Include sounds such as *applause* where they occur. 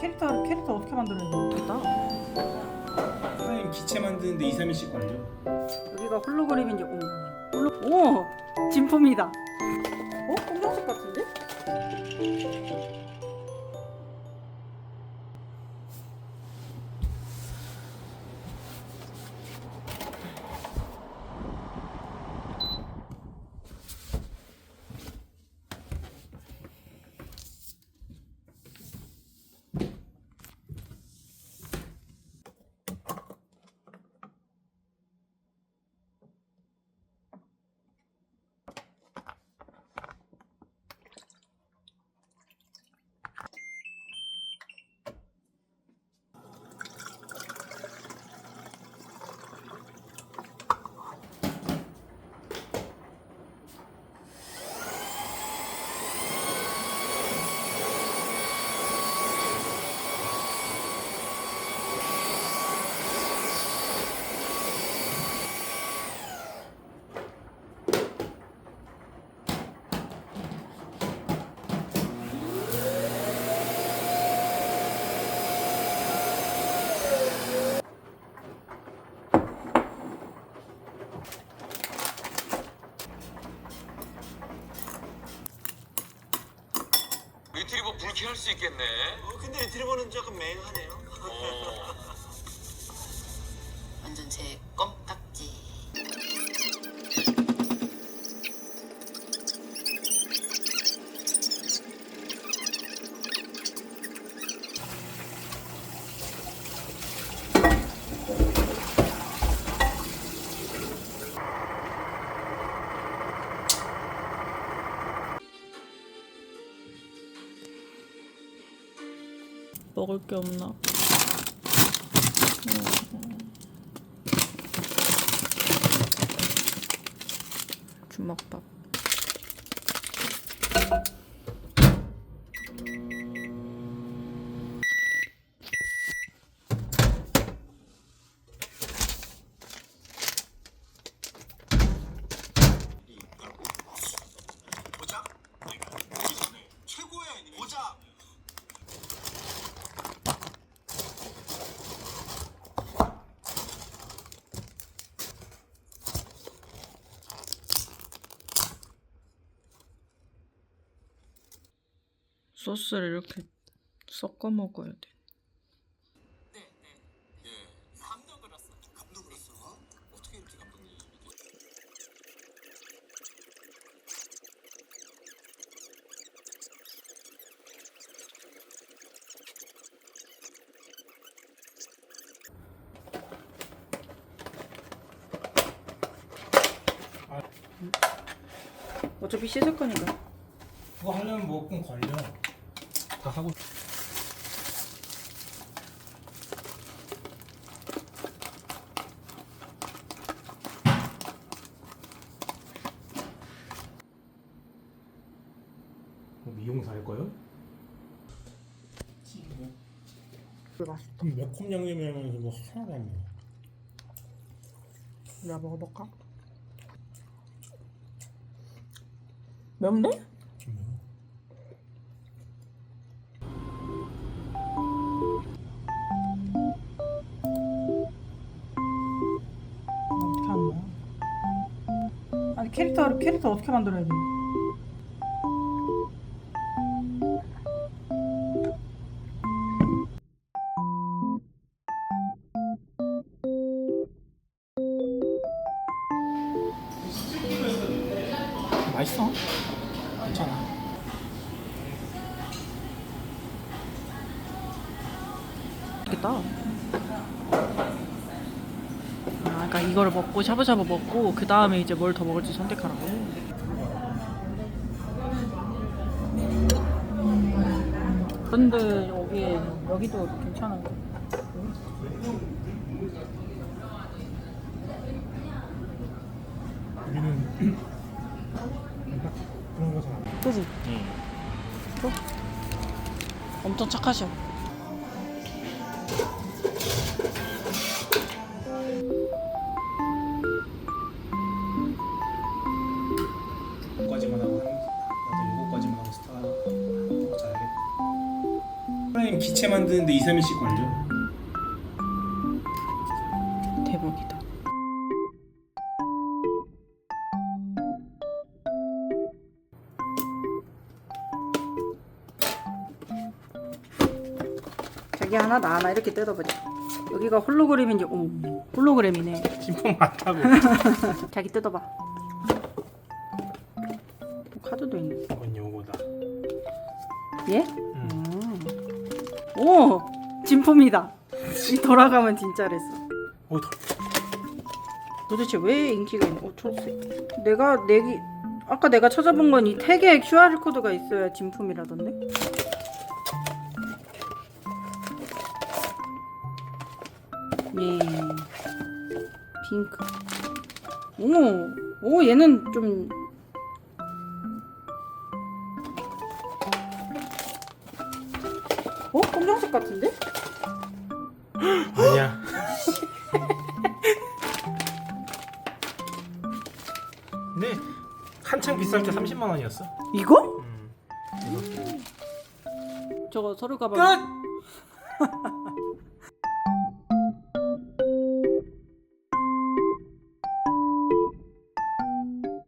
캐릭터 캐릭터 어떻게 만들어야 돼? 모르겠다. 사장님 기체 만드는데 2, 3일씩 걸려. 여기가 홀로그램인지 오 홀로 오 진품이다. 어 검정색 같은데? 리트리버 불쾌할 수 있겠네. 어, 근데 리트리버는 조금 맹하네요. 어. *laughs* 완전 제 껌딱지. 먹을 게 없나? 주먹밥. 보자. 최고야 이 보자. 소스를 이렇게 섞어 먹어야 돼. 네, 네. 예. 감도 그렸어. 감독 그랬어. 어떻게 이렇게 감독님이 어차피 씻을 거니까. 그거 하려면 뭐좀 걸려. 다 하고. 뭐 미용사 할 거요? 매콤 양념이라면서 뭐 하나도 안. 내가 먹어볼까? 좀 캐릭터 캐릭터 어떻게 만들어야 돼? 맛있어. 괜찮아. 맛있겠다. 아, 그러니까 이거를 먹고 샤브샤브 먹고 그 다음에 이제 뭘 더 먹을지 선택하라고. 근데 여기에 여기도 괜찮은 거. 우리는 딱 *clears throat* 그런 거잘 안. 먹어. 그지? 또? 엄청 착하셔. 선생님 기체 만드는데 2, 3일씩 걸려. 대박이다. 자기 하나 나 하나 이렇게 뜯어보자. 여기가 홀로그램인지 오 홀로그램이네. 진품 많다고. *laughs* 자기 뜯어봐. 뭐 카드도 있네. 이건 요거다. 예? 오 진품이다. 이 돌아가면 진짜랬어. 오, 더. 도대체 왜 인기가 있는? 어 초록색. 내가 내기 아까 내가 찾아본 건 이 택에 QR 코드가 있어야 진품이라던데. 예. 핑크. 오, 오 얘는 좀. 어 검정색 같은데? 아니야. *laughs* 근데 한창 비쌀 때 30만 원이었어. 이거? 음. 저거 서류 가방. 끝. *laughs*